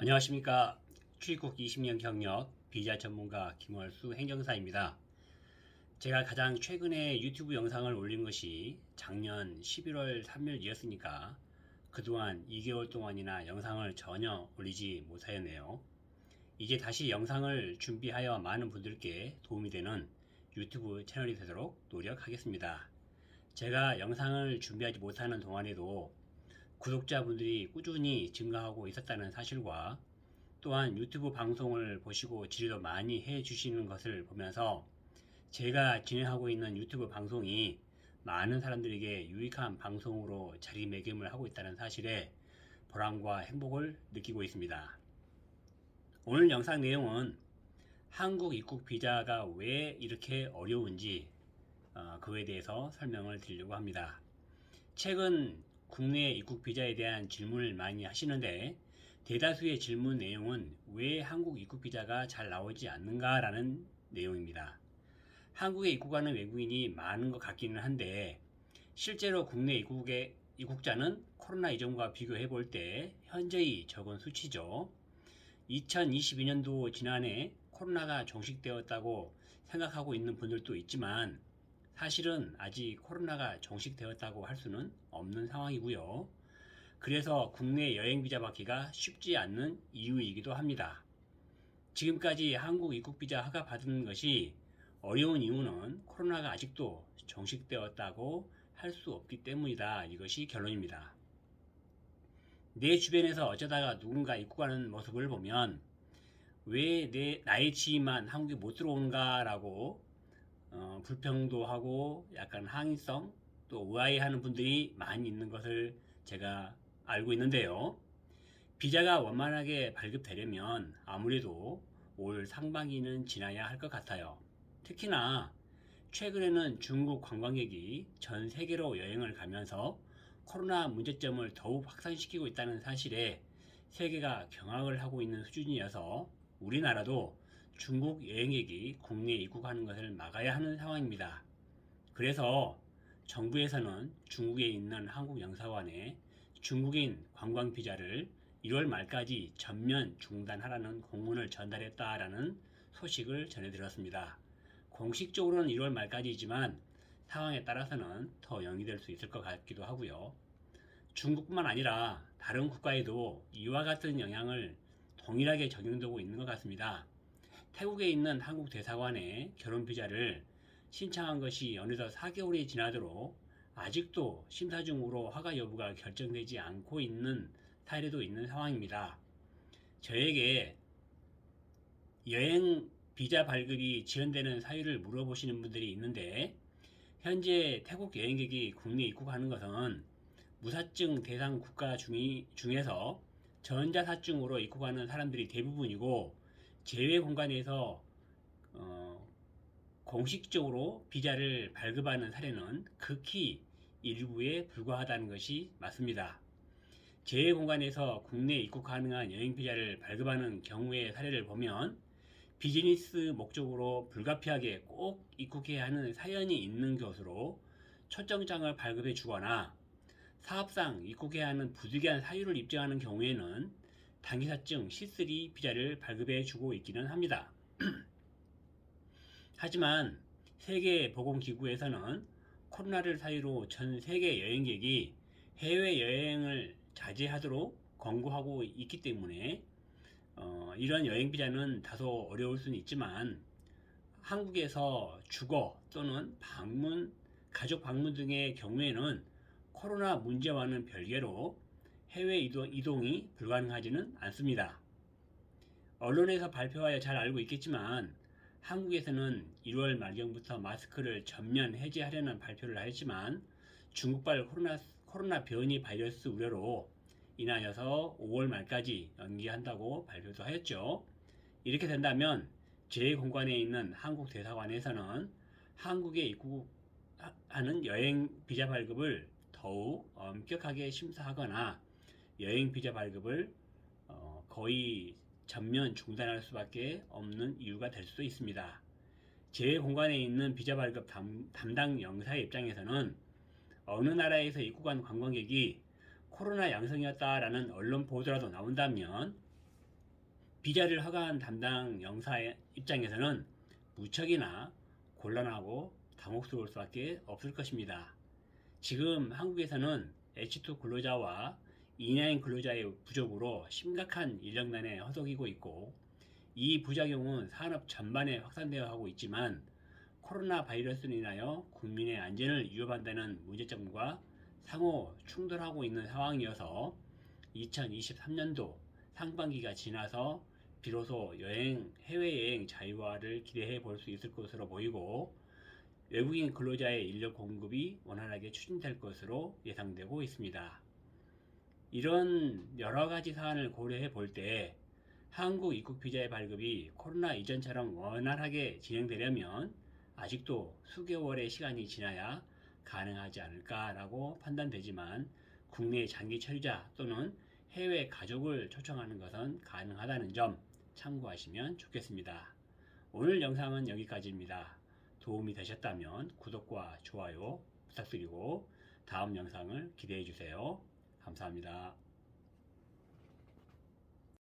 안녕하십니까. 출입국 20년 경력 비자 전문가 김월수 행정사입니다. 제가 가장 최근에 유튜브 영상을 올린 것이 작년 11월 3일이었으니까 그동안 2개월 동안이나 영상을 전혀 올리지 못하였네요. 이제 다시 영상을 준비하여 많은 분들께 도움이 되는 유튜브 채널이 되도록 노력하겠습니다. 제가 영상을 준비하지 못하는 동안에도 구독자분들이 꾸준히 증가하고 있었다는 사실과 또한 유튜브 방송을 보시고 질의도 많이 해 주시는 것을 보면서 제가 진행하고 있는 유튜브 방송이 많은 사람들에게 유익한 방송으로 자리매김을 하고 있다는 사실에 보람과 행복을 느끼고 있습니다. 오늘 영상 내용은 한국 입국 비자가 왜 이렇게 어려운지 어, 그에 대해서 설명을 드리려고 합니다. 최근 국내 입국 비자에 대한 질문을 많이 하시는데 대다수의 질문 내용은 왜 한국 입국 비자가 잘 나오지 않는가라는 내용입니다. 한국에 입국하는 외국인이 많은 것 같기는 한데 실제로 국내 입국의 입국자는 코로나 이전과 비교해 볼 때 현저히 적은 수치죠. 2022년도 지난해 코로나가 종식되었다고 생각하고 있는 분들도 있지만 사실은 아직 코로나가 종식되었다고 할 수는 없는 상황이고요. 그래서 국내 여행 비자 받기가 쉽지 않는 이유이기도 합니다. 지금까지 한국 입국 비자 허가 받은 것이 어려운 이유는 코로나가 아직도 종식되었다고 할 수 없기 때문이다. 이것이 결론입니다. 내 주변에서 어쩌다가 누군가 입국하는 모습을 보면 왜 내 나의 지인만 한국에 못 들어오는가라고 어, 불평도 하고 약간 항의성 또 의아해하는 분들이 많이 있는 것을 제가 알고 있는데요. 비자가 원만하게 발급되려면 아무래도 올 상반기는 지나야 할 것 같아요. 특히나 최근에는 중국 관광객이 전 세계로 여행을 가면서 코로나 문제점을 더욱 확산시키고 있다는 사실에 세계가 경악을 하고 있는 수준이어서 우리나라도 중국 여행객이 국내에 입국하는 것을 막아야 하는 상황입니다. 그래서 정부에서는 중국에 있는 한국 영사관에 중국인 관광 비자를 1월 말까지 전면 중단하라는 공문을 전달했다라는 소식을 전해드렸습니다. 공식적으로는 1월 말까지이지만 상황에 따라서는 더 연기될 수 있을 것 같기도 하고요. 중국뿐만 아니라 다른 국가에도 이와 같은 영향을 동일하게 적용되고 있는 것 같습니다. 태국에 있는 한국 대사관에 결혼 비자를 신청한 것이 어느덧 4개월이 지나도록 아직도 심사 중으로 허가 여부가 결정되지 않고 있는 사례도 있는 상황입니다. 저에게 여행 비자 발급이 지연되는 사유를 물어보시는 분들이 있는데 현재 태국 여행객이 국내 입국하는 것은 무사증 대상 국가 중이, 중에서 전자사증으로 입국하는 사람들이 대부분이고 제외 공간에서 어, 공식적으로 비자를 발급하는 사례는 극히 일부에 불과하다는 것이 맞습니다. 제외 공간에서 국내 입국 가능한 여행 비자를 발급하는 경우의 사례를 보면 비즈니스 목적으로 불가피하게 꼭 입국해야 하는 사연이 있는 것으로 초청장을 발급해 주거나 사업상 입국해야 하는 부득이한 사유를 입증하는 경우에는 단기사증 C3 비자를 발급해 주고 있기는 합니다. 하지만 세계보건기구에서는 코로나를 사유로 전 세계 여행객이 해외 여행을 자제하도록 권고하고 있기 때문에 어, 이런 여행 비자는 다소 어려울 수는 있지만 한국에서 주거 또는 방문, 가족 방문 등의 경우에는 코로나 문제와는 별개로 해외 이동, 이동 이 불가능하지는 않습니다. 언론에서 발표하여 잘 알고 있겠지만 한국에서는 1월 말경부터 마스크를 전면 해제하려는 발표를 하였지만 중국발 코로나, 코로나 변이 바이러스 우려로 인하여서 5월 말까지 연기한다고 발표도 하였죠. 이렇게 된다면 제 공관에 있는 한국 대사관에서는 한국에 입국하는 여행 비자 발급을 더욱 엄격하게 심사하거나 여행 비자 발급을 어, 거의 전면 중단할 수밖에 없는 이유가 될 수도 있습니다. 제 공간에 있는 비자 발급 담, 담당 영사의 입장에서는 어느 나라에서 입국한 관광객이 코로나 양성이었다라는 언론 보도라도 나온다면 비자를 허가한 담당 영사 입장에서는 무척이나 곤란하고 당혹스러울 수밖에 없을 것입니다. 지금 한국에서는 H2 근로자와 E9 근로자의 부족으로 심각한 인력난에 허덕이고 있고 이 부작용은 산업 전반에 확산되어 하고 있지만 코로나 바이러스로 인하여 국민의 안전을 위협한다는 문제점과 상호 충돌하고 있는 상황이어서 2023년도 상반기가 지나서 비로소 여행, 해외여행 자유화를 기대해 볼 수 있을 것으로 보이고 외국인 근로자의 인력 공급이 원활하게 추진될 것으로 예상되고 있습니다. 이런 여러 가지 사안을 고려해 볼 때 한국 입국 비자의 발급이 코로나 이전처럼 원활하게 진행되려면 아직도 수개월의 시간이 지나야 가능하지 않을까라고 판단되지만 국내 장기 처리자 또는 해외 가족을 초청하는 것은 가능하다는 점 참고하시면 좋겠습니다. 오늘 영상은 여기까지입니다. 도움이 되셨다면 구독과 좋아요 부탁드리고 다음 영상을 기대해 주세요. 감사합니다.